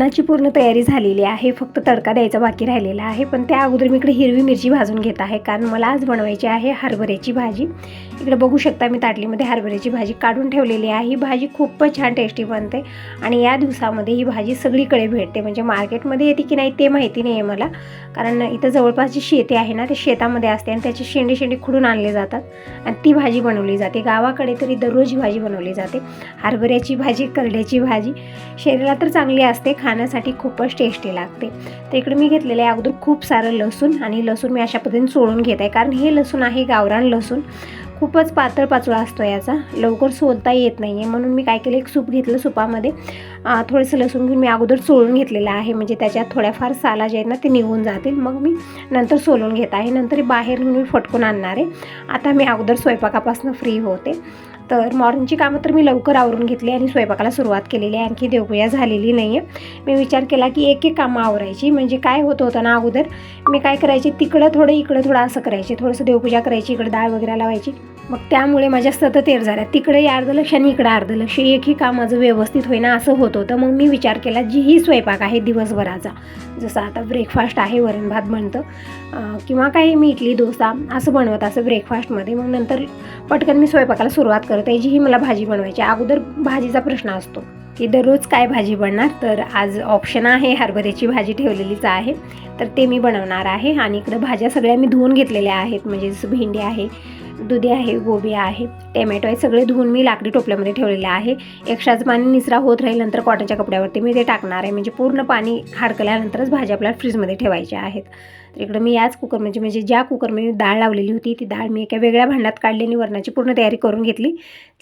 वरणाची पूर्ण तयारी झालेली आहे. फक्त तडका द्यायचा बाकी राहिलेला आहे. पण त्या अगोदर मी इकडे हिरवी मिरची भाजून घेत आहे. कारण मला आज बनवायची आहे हरभऱ्याची भाजी. इकडे बघू शकता मी ताटलीमध्ये हरभऱ्याची भाजी काढून ठेवलेली आहे. ही भाजी खूपच छान टेस्टी बनते. आणि या दिवसामध्ये ही भाजी सगळीकडे भेटते. म्हणजे मार्केटमध्ये येते की नाही ते माहिती नाही आहे मला. कारण इथं जवळपास जी शेती आहे ना ते शेतामध्ये असते आणि त्याची शेंडी शेंडी खुडून आणले जातात. आणि ती भाजी बनवली जाते. गावाकडे तरी दररोज ही भाजी बनवली जाते. हरभऱ्याची भाजी करड्याची भाजी. शरीराला तर चांगली असते. खा खाण्यासाठी खूपच टेस्टी लागते. तर इकडे मी घेतलेलं आहे अगोदर खूप सारं लसूण आणि लसूण मी अशा पद्धतीने सोडून घेत. आहे कारण हे लसूण आहे गावरान लसूण. खूपच पातळ पाचोळा असतो याचा. लवकर सोलता येत नाही आहे म्हणून मी काय केलं एक सूप घेतलं सुपामध्ये. थोडंसं लसूण घेऊन मी अगोदर सोलून घेतलेलं आहे. म्हणजे त्याच्यात थोड्याफार साला जे आहेत ना ते निघून जातील. मग मी नंतर सोलून घेत आहे. नंतर बाहेर मी फटकून आणणार आहे. आता मी अगोदर स्वयंपाकापासून फ्री होते. तर मॉर्निंगची कामं तर मी लवकर आवरून घेतली आणि स्वयंपाकाला सुरुवात केलेली आहे. आणखी देवपूजा झालेली नाही आहे मी विचार केला की एक एक कामं आवरायची. म्हणजे काय होत होतं ना अगोदर मी काय करायचे? तिकडं थोडं इकडं थोडं असं करायचे. थोडंसं देवपूजा करायची इकडं डाळ वगैरे लावायची. मग त्यामुळे माझ्या सतत एर झाल्या. तिकडे अर्ध लक्ष आणि इकडं अर्ध लक्ष एकही काम माझं व्यवस्थित होईना असं होत होतं. मग मी विचार केला जी ही स्वयंपाक आहे दिवसभराचा जसं आता ब्रेकफास्ट आहे वरण भात बनतं किंवा काही मी इडली डोसा असं बनवत असं ब्रेकफास्टमध्ये मग नंतर पटकन मी स्वयंपाकाला सुरुवात करते जीही जी ही मला भाजी बनवायची अगोदर भाजीचा प्रश्न असतो की दररोज काय भाजी बनणार? तर आज ऑप्शन आहे हरभऱ्याची भाजी ठेवलेलीच आहे. तर ते मी बनवणार आहे. आणि इकडं भाज्या सगळ्या मी धुवून घेतलेल्या आहेत. म्हणजे जसं भेंडी आहे दुधी आहे गोबी आहे टॅमॅटो आहे सगळे धुवून मी लाकडी टोपल्यामध्ये ठेवलेले आहे. एक्स्ट्राच पाणी निचरा होत राहील नंतर कॉटनच्या कपड्यावरती मी ते टाकणार आहे. म्हणजे पूर्ण पाणी हाडकल्यानंतरच भाज्या आपल्याला फ्रीजमध्ये ठेवायच्या आहेत. तर इकडं मी याच कुकर म्हणजे म्हणजे ज्या कुकरमध्ये डाळ लावलेली होती ती डाळ मी एका वेगळ्या भांड्यात काढली आणि वरणाची पूर्ण तयारी करून घेतली.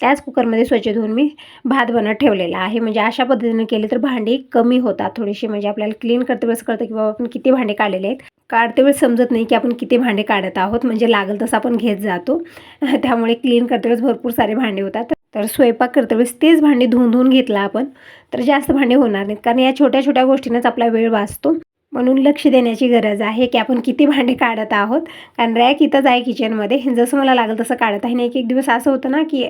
त्याच कुकरमध्ये स्वच्छ धुवून मी भात बनत ठेवलेला आहे. म्हणजे अशा पद्धतीने केले तर भांडी कमी होतात थोडीशी म्हणजे आपल्याला क्लीन करते वेळेस कळतं की बाबा आपण किती भांडे काढलेले आहेत. काढते वेळेस समजत नाही की आपण किती भांडे काढत आहोत. म्हणजे लागल तसं आपण घेत जातो. त्यामुळे क्लीन करते वेळेस भरपूर सारे भांडे होतात. तर स्वयंपाक करते वेळेस तेच भांडे धुवून धुवून घेतलं आपण. तर जास्त भांडे होणार नाहीत. कारण या छोट्या छोट्या गोष्टींनाच आपला वेळ वाचतो. म्हणून लक्ष देण्याची गरज आहे की आपण किती भांडे काढत आहोत. कारण रॅक इथंच आहे किचनमध्ये जसं मला लागलं तसं काढत आहे. आणि एक एक दिवस असं होतं ना की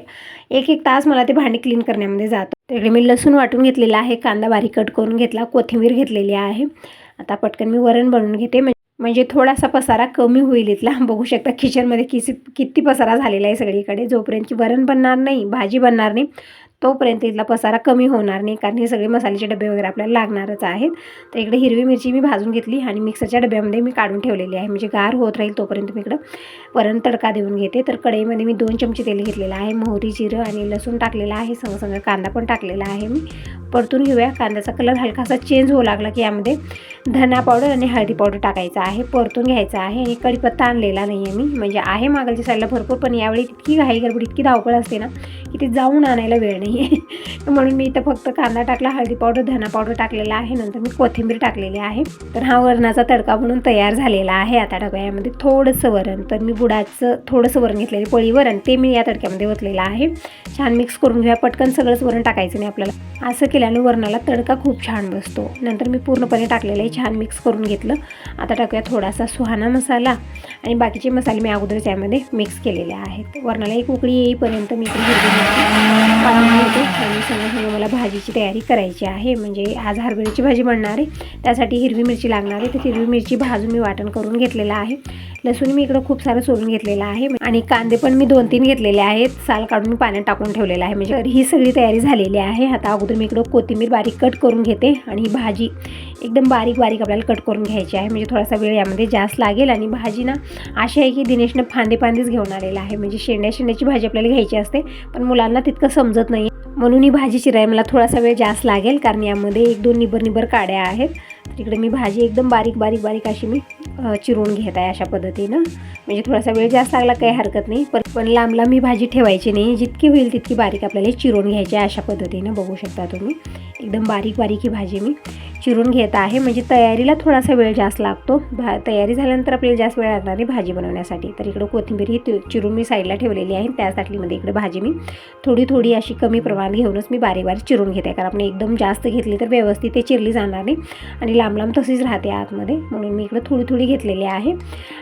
एक एक तास मला ते भांडे क्लीन करण्यामध्ये जातो. तिकडे मी लसूण वाटून घेतलेला आहे. कांदा बारीक कट करून घेतला. कोथिंबीर घेतलेली आहे. आता पटकन मी वरण बनवून घेते. म्हणजे म्हणजे थोडासा पसारा कमी होईल इथला. बघू शकता किचनमध्ये किसी किती पसारा झालेला आहे सगळीकडे. जोपर्यंत वरण बनणार नाही भाजी बनणार नाही तोपर्यंत इथला पसारा कमी होणार नाही कारण हे सगळे मसाल्याचे डबे वगैरे आपल्याला लागणारच आहेत. तर इकडे हिरवी मिरची मी भाजून घेतली आणि मिक्सरच्या डब्यामध्ये मी काढून ठेवलेली आहे. म्हणजे गार होत राहील तोपर्यंत मी इकडं वरण तडका देऊन घेते. तर कढईमध्ये मी दोन चमचे तेल घेतलेलं आहे मोहरी जिरं आणि लसूण टाकलेलं आहे. संग संग कांदा पण टाकलेला आहे मी. परतून घेऊया. कांद्याचा कलर हलकासा चेंज होऊ लागला की यामध्ये धना पावडर आणि हळदी पावडर टाकायचा आहे. परतून घ्यायचा आहे आणि कढीपत्ता आणलेला नाही आहे मी. म्हणजे आहे मागलच्या साईडला भरपूर पण यावेळी इतकी घाई गडबड इतकी धावपळ असते ना की ते जाऊन आणायला वेळ नाही. आहे म्हणून मी इथं फक्त कांदा टाकला हळदी पावडर धना पावडर टाकलेला आहे. नंतर मी कोथिंबीर टाकलेली आहे. तर हा वरणाचा तडका म्हणून तयार झालेला आहे आता डब्यामध्ये थोडंसं वरण तर मी बुडाचं थोडंसं वरण घेतलेलं पोळी वरण ते मी या तडक्यामध्ये ओतलेलं आहे. छान मिक्स करून घेऊया. पटकन सगळंच वरण टाकायचं नाही आपल्याला. असं केल्याने वरणाला तडका खूप छान बसतो. नंतर मी पूर्णपणे टाकलेलं आहे छान मिक्स करून घेतलं. आता टाकूया थोडासा सुहाना मसाला. आणि बाकीचे मसाले मी अगोदरच यामध्ये मिक्स केलेले आहेत. वरणाला एक उकळी येईपर्यंत मी इकडे होते. आणि संग संग मला भाजीची तयारी करायची आहे. म्हणजे आज हरभऱ्याची भाजी बनणार आहे. त्यासाठी हिरवी मिरची लागणार आहे. तर हिरवी मिरची भाजून मी वाटण करून घेतलेलं आहे. लसूण मी इकडं खूप सारं सोलून घेतलेलं आहे. आणि कांदे पण मी दोन तीन घेतलेले आहेत. साल काढून मी पाण्यात टाकून ठेवलेलं आहे. म्हणजे ही सगळी तयारी झालेली आहे. आता अगोदर मी इकडं कोथिंबीर बारीक कट करून घेते आणि ही भाजी एकदम बारीक बारीक आपल्याला कट करून घ्यायची आहे. म्हणजे थोडासा वेळ यामध्ये जास्त लागेल. आणि भाजी ना अशी आहे की दिनेशनं फांदे फांदेच घेऊन आलेला आहे. म्हणजे शेंड्या शेंड्याची भाजी आपल्याला घ्यायची असते. पण मुलांना तितकं समजत नाही म्हणून ही भाजी चिरायला मला थोडासा वेळ जास्त लागेल. कारण यामध्ये एक दोन निबर निबर काड्या आहेत. तिकडे मी भाजी एकदम बारीक बारीक बारीक अशी मी चिरून घेत आहे अशा पद्धतीनं. म्हणजे थोडासा वेळ जास्त लागला काही हरकत नाही पण पण लांब लांब ही भाजी ठेवायची नाही. जितकी होईल तितकी बारीक आपल्याला चिरून घ्यायची आहे अशा पद्धतीनं बघू शकता तुम्ही. एकदम बारीक बारीक ही भाजी मी चिरून घेत आहे. म्हणजे तयारीला थोडासा वेळ जास्त लागतो. भा तयारी झाल्यानंतर आपल्याला जास्त वेळ लागणार नाही भाजी बनवण्यासाठी. तर इकडं कोथिंबीर ही चिरून मी साईडला ठेवलेली आहे. त्याच ताटलीमध्ये इकडे भाजी मी थोडी थोडी अशी कमी प्रमाणात घेऊनच मी बारीक बारीक चिरून घेते. कारण आपण एकदम जास्त घेतली तर व्यवस्थित ते चिरली जाणार नाही आणि लांब लांब तशीच राहते आतमध्ये. म्हणून मी इकडं थोडी थोडी घेतलेली आहे.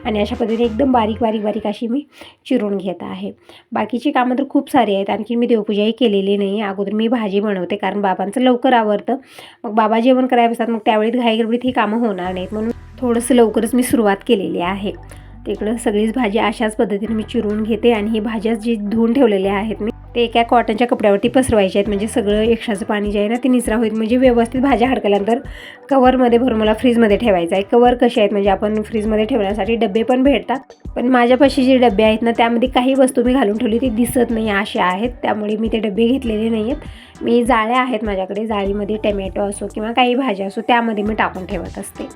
आणि अशा पद्धतीने एकदम बारीक बारीक बारीक अशी मी चिरून घेत. आहे. बाकीची कामं तर खूप सारी आहेत. आणखी मी देवपूजाही केलेली नाही अगोदर मी भाजी बनवते कारण बाबांचं लवकर आवडतं मग बाबा जेवण करायला बसतात मग त्यावेळी घाईगडबडीत ही कामं होणार नाहीत. म्हणून थोडंसं लवकरच मी सुरुवात केलेली आहे. तिकडं सगळीच भाजी अशाच पद्धतीने मी चिरून घेते आणि ही भाज्या जी धुवून ठेवलेल्या आहेत मी ते एका कॉटनच्या कपड्यावरती पसरवायचे आहेत. म्हणजे सगळं एक्स्ट्राचं पाणी जे आहे ना ते निचरा होईल. म्हणजे व्यवस्थित भाज्या हडकल्यानंतर कवरमध्ये भरून मला फ्रीजमध्ये ठेवायचं आहे. कवर कसे आहेत? म्हणजे आपण फ्रीजमध्ये ठेवण्यासाठी डबे पण भेटतात. पण माझ्यापाशी जे डबे आहेत ना त्यामध्ये काही वस्तू मी घालून ठेवली ती दिसत नाही अशा आहेत. त्यामुळे मी ते डबे घेतलेले नाही आहेत. मी जाळ्या आहेत माझ्याकडे. जाळीमध्ये टमॅटो असो किंवा काही भाज्या असो त्यामध्ये मी टाकून ठेवत असते.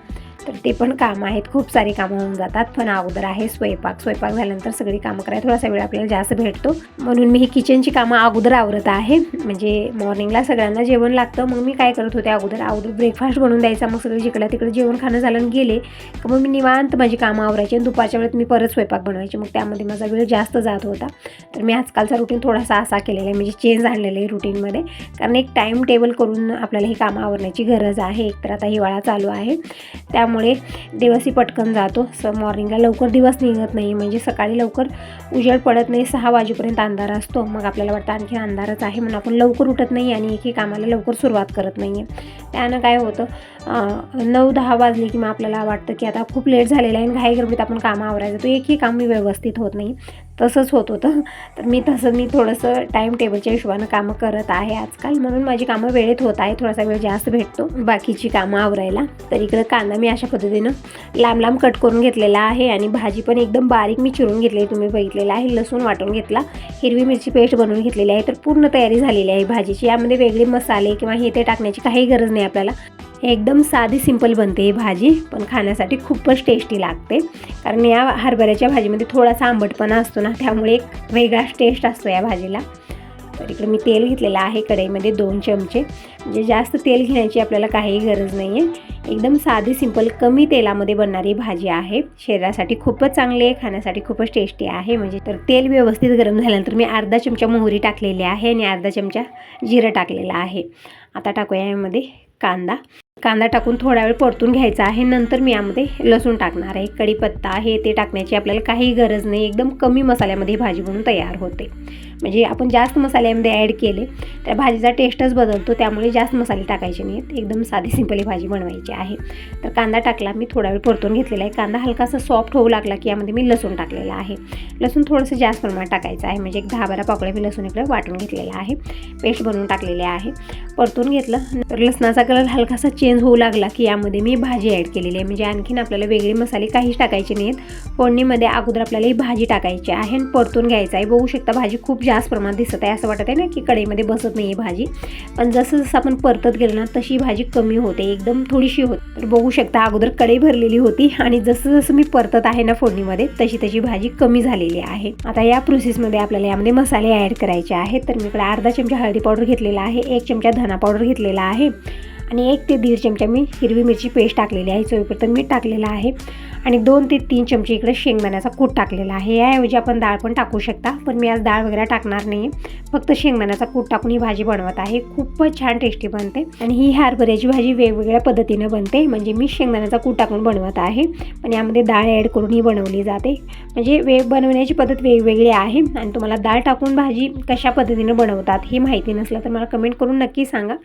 तर ते पण कामं आहेत. खूप सारी कामं होऊन जातात. पण अगोदर आहे स्वयंपाक. स्वयंपाक झाल्यानंतर सगळी कामं करायला थोडासा वेळ आपल्याला जास्त भेटतो. म्हणून मी ही किचनची कामं अगोदर आवरत आहे. म्हणजे मॉर्निंगला सगळ्यांना जेवण लागतं. मग मी काय करत होते अगोदर? अगोदर ब्रेकफास्ट बनवून द्यायचा. मग सगळं जिकडं तिकडे जेवण खाणं झालं गेले का मग मी निवांत माझी कामं आवरायची आणि दुपारच्या वेळेत मी परत स्वयंपाक बनवायची. मग त्यामध्ये माझा वेळ जास्त जात होता. तर मी आजकालचा रुटीन थोडासा असा केलेला आहे. म्हणजे चेंज आणलेला आहे रुटीनमध्ये कारण एक टाईम टेबल करून आपल्याला ही कामं आवरण्याची गरज आहे. एक तर आता हिवाळा चालू आहे. त्यामुळे दिवसही पटकन जातो. स मॉर्निंगला लवकर दिवस निघत नाही. म्हणजे सकाळी लवकर उजेड पडत नाही. सहा वाजेपर्यंत अंधार असतो. मग आपल्याला वाटतं आणखी अंधारच आहे म्हणून आपण लवकर उठत नाही आणि एकही कामाला लवकर सुरुवात करत नाही. आहे त्यानं काय होतं? नऊ दहा वाजले की मग आपल्याला वाटतं की आता खूप लेट झालेलं आहे आणि घाई आपण कामं आवरायचं तो एकही काम मी व्यवस्थित होत नाही. तसंच होत होतं. तर मी तसं मी थोडंसं टाईम टेबलच्या हिशोबानं कामं करत आहे आजकाल. म्हणून माझी कामं वेळेत होत आहे थोडासा वेळ जास्त भेटतो बाकीची कामं आवरायला. तर इकडं कांदा मी अशा पद्धतीनं लांब लांब कट करून घेतलेला आहे आणि भाजी पण एकदम बारीक मी चिरून घेतली तुम्ही बघितलेलं आहे. लसूण वाटून घेतला. हिरवी मिरची पेस्ट बनवून घेतलेली आहे. तर पूर्ण तयारी झालेली आहे भाजीची. यामध्ये वेगळे मसाले किंवा हे ते टाकण्याची काही गरज नाही आपल्याला. एकदम साधी सिंपल बनते ही भाजी. पण खाण्यासाठी खूपच टेस्टी लागते. कारण या हरभऱ्याच्या भाजीमध्ये थोडासा आंबटपणा असतो ना त्यामुळे एक वेगळाच टेस्ट असतो या भाजीला. तर इकडे मी तेल घेतलेलं आहे कढईमध्ये दोन चमचे. म्हणजे जास्त तेल घेण्याची आपल्याला काहीही गरज नाही आहे एकदम साधी सिंपल कमी तेलामध्ये बनणारी भाजी आहे. शरीरासाठी खूपच चांगली आहे खाण्यासाठी खूपच टेस्टी आहे. म्हणजे तर तेल व्यवस्थित गरम झाल्यानंतर मी अर्धा चमचा मोहरी टाकलेली आहे आणि अर्धा चमचा जिरं टाकलेला आहे. आता टाकूया यामध्ये कांदा. कांदा टाकून थोडा वेळ परतून घ्यायचा आहे. नंतर मी यामध्ये लसूण टाकणार आहे. कढीपत्ता हे ते टाकण्याची आपल्याला काही गरज नाही. एकदम कमी मसाल्यामध्ये भाजी बनून तयार होते. म्हणजे आपण जास्त मसाल्यामध्ये ॲड केले त्या भाजीचा टेस्टच बदलतो त्यामुळे जास्त मसाले टाकायचे नाहीत. एकदम साधी सिंपल ही भाजी बनवायची आहे. तर कांदा टाकला मी थोडा वेळ परतून घेतलेला आहे. कांदा हलकासा सॉफ्ट होऊ लागला की यामध्ये मी लसूण टाकलेला आहे. लसूण थोडंसं जास्त प्रमाणात टाकायचं आहे. म्हणजे एक दहा बारा पाकळ्या मी लसूण इकडे वाटून घेतलेला आहे. पेस्ट बनवून टाकलेले आहे. परतून घेतलं तर लसणाचा कलर हलकासा चेंज होऊ लागला की यामध्ये मी भाजी ॲड केलेली आहे. म्हणजे आणखीन आपल्याला वेगळे मसाले काहीच टाकायचे नाहीत. फोडणीमध्ये अगोदर आपल्याला ही भाजी टाकायची आहे आणि परतून घ्यायचं आहे. बघू शकता भाजी खूप जास्त प्रमाणात दिसत आहे असं वाटत आहे ना की कढईमध्ये बसत नाही आहे भाजी. पण जसं जसं आपण परतत गेलो ना तशी भाजी कमी होते एकदम थोडीशी होते. तर बघू शकता अगोदर कढई भरलेली होती आणि जसं जसं मी परतत आहे ना फोडणीमध्ये तशी तशी भाजी कमी झालेली आहे. आता या प्रोसेसमध्ये आपल्याला यामध्ये मसाले ॲड करायचे आहेत. तर मी इकडे अर्धा चमचा हळदी पावडर घेतलेला आहे एक चमचा धना पावडर घेतलेला आहे आणि एक ते दीड चमचा मी हिरवी मिरची पेस्ट टाकलेली आहे. चवीपुरतं मीठ टाकलेलं आहे. आणि दोन ते तीन चमचे इकडे शेंगदाण्याचा कूट टाकलेला आहे. याऐवजी आपण डाळ पण टाकू शकता पण मी आज डाळ वगैरे टाकणार नाही फक्त शेंगदाण्याचा कूट टाकून ही भाजी बनवत आहे. खूपच छान टेस्टी बनते आणि ही हरभऱ्याची भाजी वेगवेगळ्या पद्धतीनं बनते. म्हणजे मी शेंगदाण्याचा कूट टाकून बनवत आहे. पण यामध्ये डाळ ॲड करून ही बनवली जाते. म्हणजे वेग बनवण्याची पद्धत वेगवेगळी आहे. आणि तुम्हाला डाळ टाकून भाजी कशा पद्धतीनं बनवतात हे माहिती नसलं तर मला कमेंट करून नक्की सांगा.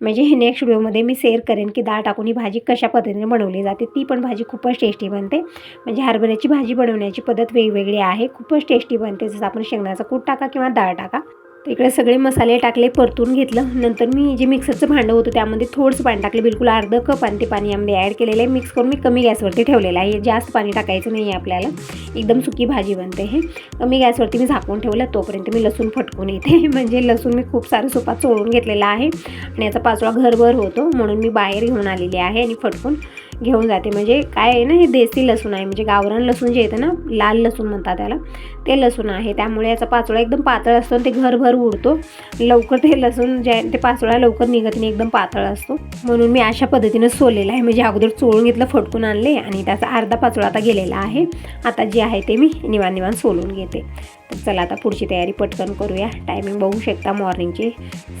म्हणजे हे नेक्स्ट व्हिडिओमध्ये मी शेअर करेन की डाळ टाकून ही भाजी कशा पद्धतीने बनवली जाते. ती पण भाजी खूपच टेस्टी बनते. म्हणजे हरभऱ्याची भाजी बनवण्याची पद्धत वेगवेगळी आहे. खूपच टेस्टी बनते. जसं आपण शेंगदाचा कूट टाका किंवा डाळ टाका. तर इकडे सगळे मसाले टाकले परतून घेतलं. नंतर मी जे मिक्सरचं भांडं होतं त्यामध्ये थोडंसं पाणी टाकलं. बिलकुल अर्धं कप आणि ते पाणी यामध्ये ॲड केलेलं आहे. मिक्स करून मी कमी गॅसवरती ठेवलेलं आहे. जास्त पाणी टाकायचं नाही आहे आपल्याला. एकदम सुकी भाजी बनते हे. कमी गॅसवरती मी झाकून ठेवलं. तोपर्यंत मी लसूण फटकून येते. म्हणजे लसूण मी खूप सारं सोपात चोळून घेतलेला आहे. आणि याचा पाचोळा घरभर होतो. म्हणून मी बाहेर घेऊन आलेली आहे आणि फटकून घेऊन जाते. म्हणजे काय आहे ना हे देसी लसूण आहे. म्हणजे गावरान लसूण जे येतं ना लाल लसूण म्हणतात त्याला ते लसूण आहे. त्यामुळे याचा पाचोळा एकदम पातळ असतो आणि ते घरभर उडतो. लवकर ते लसूण जे ते पाचोळा लवकर निघत नाही एकदम पातळ असतो. म्हणून मी अशा पद्धतीनं सोललेलं आहे. म्हणजे अगोदर चोळून घेतलं फटकून आणले आणि त्याचा अर्धा पाचोळा आता गेलेला आहे. आता जे आहे ते मी निवान निवान सोलून घेते. तर चला आता पुढची तयारी पटकन करूया. टायमिंग बघू शकता मॉर्निंगचे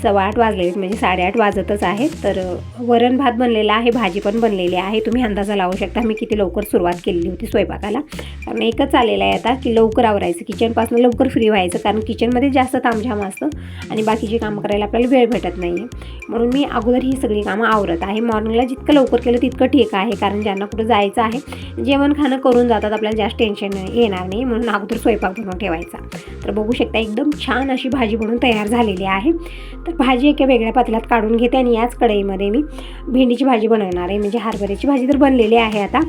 सव्वा आठ वाजले म्हणजे साडेआठ वाजतच आहेत. तर वरण भात बनलेला आहे भाजी पण बनलेली आहे. तुम्ही अंदाजा लावू शकता मी किती लवकर सुरुवात केलेली होती स्वयंपाकाला. कारण एकच आलेलं आहे आता की लवकर आवरायचं. किचनपासून लवकर फ्री व्हायचं कारण किचनमध्ये जास्त तामझाम असतं आणि बाकीची कामं करायला आपल्याला वेळ भेटत नाही आहे म्हणून मी अगोदर ही सगळी कामं आवरत आहे. मॉर्निंगला जितकं लवकर केलं तितकं ठीक आहे कारण ज्यांना कुठं जायचं आहे जेवण खाणं करून जातात आपल्याला जास्त टेन्शन येणार नाही. म्हणून अगोदर स्वयंपाक बनवून ठेवायचा. तर बघू शकता एकदम छान अशी भाजी म्हणून तयार झालेली आहे. तर भाजी एका वेगळ्या पातेल्यात काढून घेते आणि याच कढईमध्ये मी भेंडीची भाजी बनवणार आहे. म्हणजे हरभऱ्याची भाजी तर बनलेली आहे आता.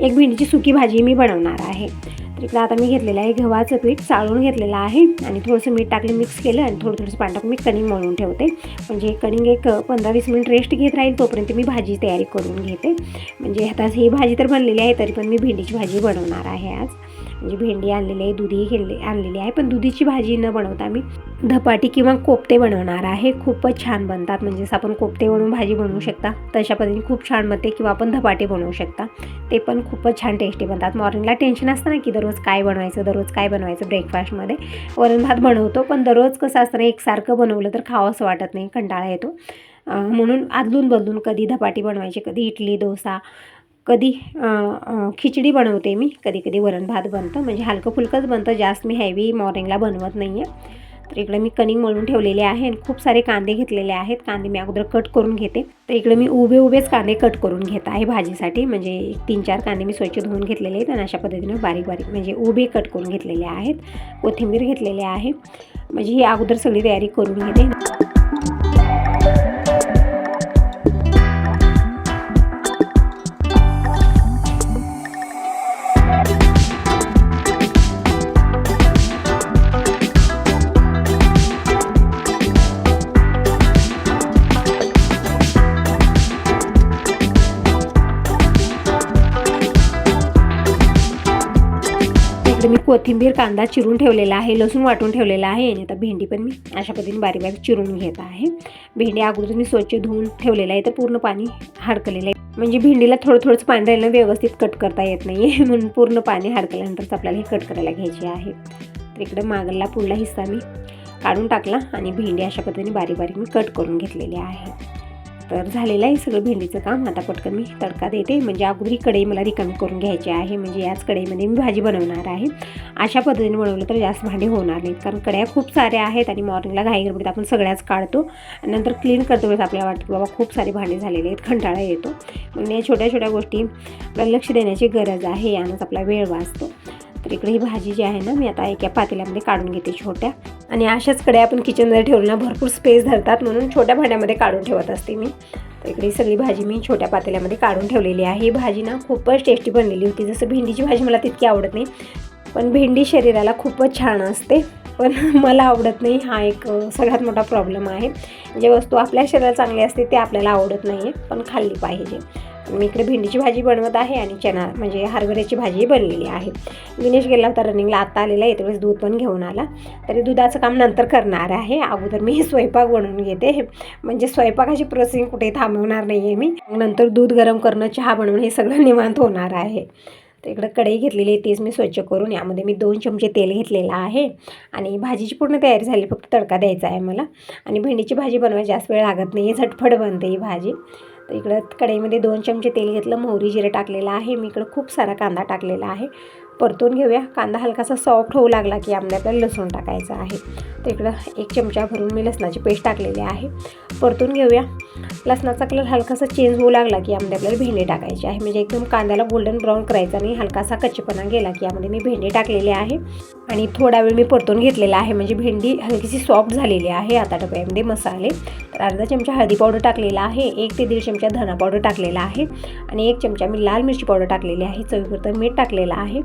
एक भेंडीची सुकी भाजी मी बनवणार आहे. तर इकडं आता मी घेतलेलं आहे गव्हाचं पीठ चाळून घेतलेलं आहे आणि थोडंसं मीठ टाकलं मिक्स केलं आणि थोडं थोडंसं पाणी टाकून मी कणिंग मळून ठेवते. म्हणजे कणिंग एक पंधरा वीस मिनिट रेस्ट घेत राहील तोपर्यंत मी भाजी तयारी करून घेते. म्हणजे आता ही भाजी तर बनलेली आहे तरी पण मी भेंडीची भाजी बनवणार आहे आज. म्हणजे भेंडी आणलेली आहे दुधी घेतले आणलेली आहे पण दुधीची भाजी न बनवता मी धपाटी किंवा कोफ्ते बनवणार आहे. खूपच छान बनतात म्हणजे जसं आपण कोफ्ते बनवून भाजी बनवू शकता. तशा पद्धतीने खूप छान बनते किंवा आपण धपाटे बनवू शकता. ते पण खूपच छान टेस्टी बनतात. मॉर्निंगला टेन्शन असतं ना की दररोज काय बनवायचं दररोज काय बनवायचं ब्रेकफास्टमध्ये वरण भात बनवतो पण दररोज कसं असतं ना एकसारखं बनवलं तर खावं असं वाटत नाही कंटाळा येतो. म्हणून आदलून बदलून कधी धपाटी बनवायची कधी इडली डोसा कधी खिचडी बनवते मी. कधी कधी वरण भात बनतं. म्हणजे हलकं फुलकंच बनतं. जास्त मी हॅवी मॉर्निंगला बनवत नाही आहे तर इकडे मी कणिंग मळून ठेवलेले आहे आणि खूप सारे कांदे घेतलेले आहेत. कांदे मी अगोदर कट करून घेते. तर इकडे मी उभे उभेच कांदे कट करून घेत आहे भाजीसाठी. म्हणजे तीन चार कांदे मी स्वच्छ धुवून घेतलेले आहेत आणि अशा पद्धतीने बारीक बारीक म्हणजे उभे कट करून घेतलेले आहेत. कोथिंबीर घेतलेले आहे. म्हणजे ही अगोदर सगळी तयारी करून घेते. कोथिंबीर कांदा चिरून ठेवलेला आहे लसूण वाटून ठेवलेला आहे. आणि आता भेंडी पण मी अशा पद्धतीने बारीक बारीक चिरून घेत आहे. भेंडी अगोदर मी स्वच्छ धुवून ठेवलेलं आहे तर पूर्ण पाणी हडकलेलं आहे. म्हणजे भेंडीला थोडं थोडंच पाणी राहिलं व्यवस्थित कट करता येत नाही आहे म्हणून पूर्ण पाणी हडकल्यानंतरच आपल्याला हे कट करायला घ्यायचे आहे. तर इकडे मागला पुढला हिस्सा मी काढून टाकला आणि भेंडी अशा पद्धतीने बारीक बारीक मी कट करून घेतलेली आहे. तर झालेलं आहे सगळं भेंडीचं काम. आता पटकन मी तडका देते. म्हणजे अगोदर ही कढई मला रिकामी करून घ्यायची आहे. म्हणजे याच कढईमध्ये मी भाजी बनवणार आहे. अशा पद्धतीने बनवलं तर जास्त भांडे होणार नाहीत. कारण कढ्या खूप साऱ्या आहेत आणि मॉर्निंगला घाई गडबडीत आपण सगळ्याच काढतो. आणि नंतर क्लीन करतो वेळेस आपल्याला वाटतं की बाबा खूप सारे भांडे झालेले आहेत. कंटाळा येतो. म्हणून या छोट्या छोट्या गोष्टी आपल्याला लक्ष देण्याची गरज आहे. यानंच आपला वेळ वाचतो. तर इकडे ही भाजी जी आहे ना मी आता एका पातेल्यामध्ये काढून घेते छोट्या. आणि अशाच कडे आपण किचनमध्ये ठेवलं ना भरपूर स्पेस धरतात. म्हणून छोट्या भांड्यामध्ये काढून ठेवत असते मी. तर इकडे सगळी भाजी मी छोट्या पातेल्यामध्ये काढून ठेवलेली आहे. ही भाजी ना खूपच टेस्टी बनलेली होती. जसं भेंडीची भाजी मला तितकी आवडत नाही. पण भेंडी शरीराला खूपच छान असते. पण मला आवडत नाही. हा एक सगळ्यात मोठा प्रॉब्लेम आहे. जे वस्तू आपल्या शरीराला चांगली असते ते आपल्याला आवडत नाही आहे पण खाल्ली पाहिजे. मी इकडे भेंडीची भाजी बनवत आहे आणि चना म्हणजे हरभऱ्याची भाजी बनलेली आहे. दिनेश गेला होता रनिंगला आत्ता आलेला आहे त्यावेळेस दूध पण घेऊन आला. तरी दुधाचं काम नंतर करणार आहे. अगोदर मी स्वयंपाक बनवून घेते. म्हणजे स्वयंपाकाची प्रोसेसिंग कुठे थांबवणार नाही आहे मी. नंतर दूध गरम करणं चहा बनवणं हे सगळं निवांत होणार आहे. तर इकडं कढई घेतलेली आहे तीच मी स्वच्छ करून यामध्ये मी दोन चमचे तेल घेतलेलं आहे. आणि भाजीची पूर्ण तयारी झाली फक्त तडका द्यायचा आहे मला. आणि भेंडीची भाजी बनवायला जास्त वेळ लागत नाही झटफट बनते ही भाजी. तर इकडं कढईमध्ये दोन चमचे तेल घेतलं मोहरी जिरं टाकलेलं आहे. मी इकडं खूप सारा कांदा टाकलेला आहे. परतून घेऊया. कांदा हलकासा सॉफ्ट होऊ लागला की यामध्ये आपल्याला लसूण टाकायचं आहे. तर इकडं एक चमचा भरून मी लसणाची पेस्ट टाकलेली आहे. परतून घेऊया. लसणाचा कलर हलकासा चेंज होऊ लागला की यामध्ये आपल्याला भेंडी टाकायची आहे. म्हणजे एकदम कांद्याला गोल्डन ब्राऊन करायचा आणि हलकासा कच्चेपणा गेला की यामध्ये मी भेंडी टाकलेली आहे. आणि थोडा वेळ मी परतून घेतलेला आहे. म्हणजे भेंडी हलकीशी सॉफ्ट झालेली आहे आता डब्यामध्ये मसाले. तर अर्धा चमचा हळदी पावडर टाकलेला आहे एक ते दीड चमचा धना पावडर टाकलेला आहे आणि एक चमचा मी लाल मिरची पावडर टाकलेली आहे चवीपुरतं मीठ टाकलेलं आहे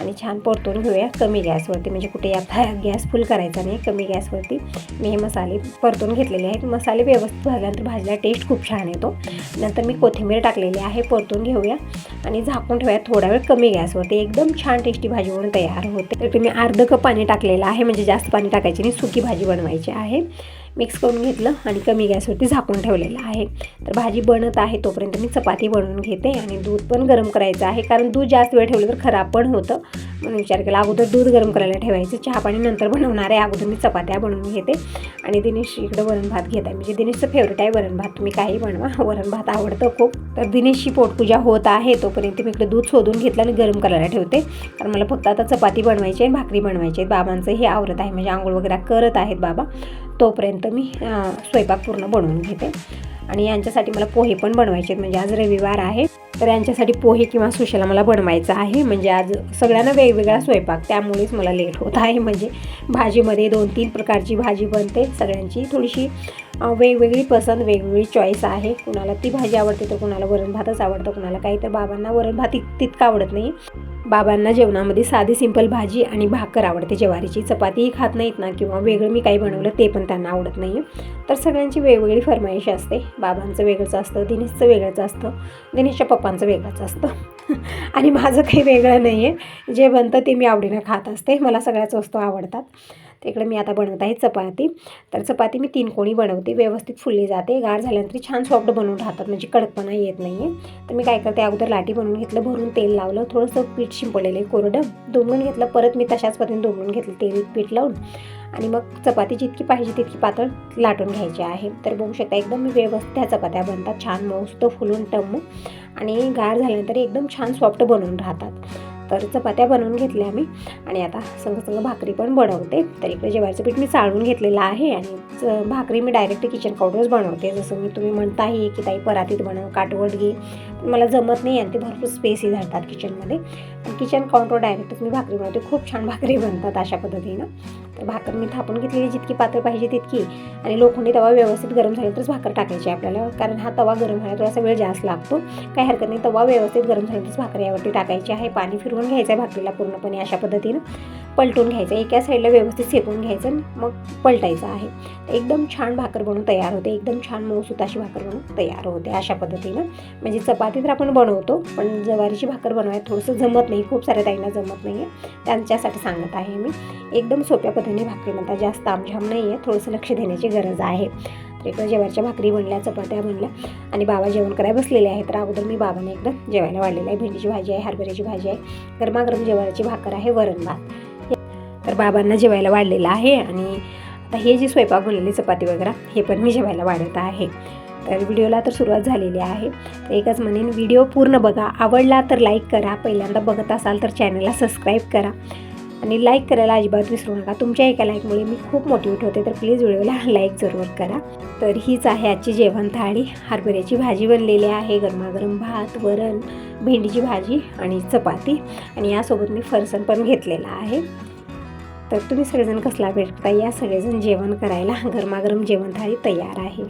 आणि छान परतून घेऊया कमी गॅसवरती. म्हणजे कुठे या गॅस फुल करायचा नाही कमी गॅसवरती मी हे मसाले परतून घेतलेले आहेत. मसाले व्यवस्थित भाजल्यानंतर भाजीला टेस्ट खूप छान येतो. नंतर मी कोथिंबीर टाकलेली आहे परतून घेऊया आणि झाकून ठेवूया थोडा वेळ कमी गॅसवरती. एकदम छान टेस्टी भाजी म्हणून तयार होते. तर मी अर्ध कप पाणी टाकलेलं आहे म्हणजे जास्त पाणी टाकायचे नाही सुकी भाजी बनवायची आहे. मिक्स करून घेतलं आणि कमी गॅसवरती झाकून ठेवलेलं आहे. तर भाजी बनत आहे तोपर्यंत मी चपाती बनवून घेते आणि दूध पण गरम करायचं आहे. कारण दूध जास्त वेळ ठेवलं तर खराब पण होतं. म्हणून विचार केला अगोदर दूध गरम करायला ठेवायचं. चहा पाणी नंतर बनवणार आहे. अगोदर मी चपात्या बनवून घेते. आणि दिनेश इकडं वरण भात घेत आहे. म्हणजे दिनेशचं फेवरेट आहे वरण भात. तुम्ही काही बनवा. वरण भात आवडतं खूप. तर दिनेशची पोटपूजा होत आहे. तोपर्यंत मी इकडे दूध शोधून घेतलं आणि गरम करायला ठेवते. कारण मला फक्त आता चपाती बनवायची आहे भाकरी बनवायची आहे बाबांचं हे आवरत आहे. म्हणजे आंघोळ वगैरे करत आहेत बाबा. तोपर्यंत मी स्वयंपाक पूर्ण बनवून घेते. आणि यांच्यासाठी मला पोहे पण बनवायचे आहेत. म्हणजे आज रविवार आहे. तर यांच्यासाठी पोहे किंवा सुशेला मला बनवायचं आहे. म्हणजे आज सगळ्यांना वेगवेगळा स्वयंपाक. त्यामुळेच मला लेट होत आहे. म्हणजे भाजीमध्ये दोन तीन प्रकारची भाजी बनते. सगळ्यांची थोडीशी वेगवेगळी पसंत वेगवेगळी चॉईस आहे. कुणाला ती भाजी आवडते तर कुणाला वरण भातच आवडतं. कुणाला काही तर बाबांना वरण भात तितकं आवडत नाही. बाबांना जेवणामध्ये साधी सिंपल भाजी आणि भाकर आवडते. ज्वारीची चपातीही खात नाहीत ना किंवा वेगळं मी काही बनवलं ते पण त्यांना आवडत नाही तर सगळ्यांची वेगवेगळी फरमाईश असते. बाबांचं वेगळंच असतं दिनेशचं वेगळंच असतं दिनेशच्या पप्पांचं वेगळंच असतं. आणि माझं काही वेगळं नाही आहे जे बनतं ते मी आवडीनं खात असते. मला सगळ्याच वस्तू आवडतात. तिकडे मी आता बनवत आहे चपाती. तर चपाती मी तीन कोणी बनवते व्यवस्थित फुलली जाते. गार झाल्यानंतर छान सॉफ्ट बनवून राहतात म्हणजे कडकपणा येत नाही आहे तर मी काय करते अगोदर लाटी बनवून घेतलं भरून तेल लावलं थोडंसं पीठ शिंपडलेलं आहे कोरडं. दोमडून घेतलं परत मी तशाच पद्धतीने दोमडून घेतलं तेल पीठ लावून. आणि मग चपाती जितकी पाहिजे तितकी पातळ लाटून घ्यायची आहे. तर बघू शकता एकदम मी व्यवस्थित त्या चपात्या बनतात. छान मस्त फुलून टम्मू. आणि गार झाल्यानंतर एकदम छान सॉफ्ट बनवून राहतात. तर चपात्या बनवून घेतल्या आम्ही आणि आता संग संग भाकरी पण बनवते. तर इकडे जेवायचं पीठ मी चाळून घेतलेलं आहे आणि भाकरी मी डायरेक्ट किचन काउंटरच बनवते. जसं मी तुम्ही म्हणताही की ताई परातीत बनव काटवट घे. मला जमत नाही आणि ते भरपूर स्पेसही धरतात किचनमध्ये आणि किचन काउंटर डायरेक्टच मी भाकरी बनवते खूप छान भाकरी बनतात अशा पद्धतीनं. तर भाकर मी थापून घेतलेली जितकी पातळ पाहिजे तितकी. आणि लोखंडी तवा व्यवस्थित गरम झाला तरच भाकर टाकायची आहे आपल्याला. कारण हा तवा गरम व्हायला थोडासा वेळ जास्त लागतो. काही हरकत नाही तवा व्यवस्थित गरम झाल्यातच भाकर यावरती टाकायची आहे. पाणी फिरवून घ्यायचं आहे भाकरीला पूर्णपणे अशा पद्धतीनं. पलटून घ्यायचं एका साईडला व्यवस्थित सेकून घ्यायचं आणि मग पलटायचं आहे. एकदम छान भाकर बनवून तयार होते एकदम छान मऊसूत अशी भाकर बनवून तयार होते अशा पद्धतीनं. म्हणजे चपाती तर आपण बनवतो पण ज्वारीची भाकर बनवायला थोडंसं जमत नाही खूप साऱ्या ताईंना जमत नाही आहे त्यांच्यासाठी सांगत आहे मी. एकदम सोप्या पद्धतीने भाकरी म्हणतात जास्त आमझाम नाही आहे थोडंसं लक्ष देण्याची गरज आहे. तर इकडं जेवायच्या भाकरी बनल्या चपात्या बनल्या आणि बाबा जेवण करायला बसलेले आहेत. तर अगोदर मी बाबाने एकदम जेवायला वाढलेलं आहे. भेंडीची भाजी आहे हरभऱ्याची भाजी आहे. गरमागरम जेवायची भाकर आहे वरण भात. तर बाबांना जेवायला वाढलेलं आहे आणि आता हे जे स्वयंपाक बनलेली चपाती वगैरे हे पण मी जेवायला वाढत आहे. तर व्हिडिओला तर सुरुवात झालेली आहे. तर एकच म्हणेन व्हिडिओ पूर्ण बघा. आवडला तर लाईक करा. पहिल्यांदा बघत असाल तर चॅनलला सबस्क्राईब करा. आणि लाईक करायला अजिबात विसरू नका. तुमच्या एका लाईकमुळे मी खूप मोटिवेट होते तर प्लीज व्हिडिओला लाईक जरूर करा. तर हीच आहे आजची जेवण थाळी. हरभऱ्याची भाजी बनलेली आहे. गरमागरम भात वरण भेंडीची भाजी आणि चपाती. आणि यासोबत मी फरसाण पण घेतलेला आहे. तर तुम्ही सगळेजण कसला भेटता? या सगळेजण जेवण करायला गरमागरम जेवण थाळी तयार आहे.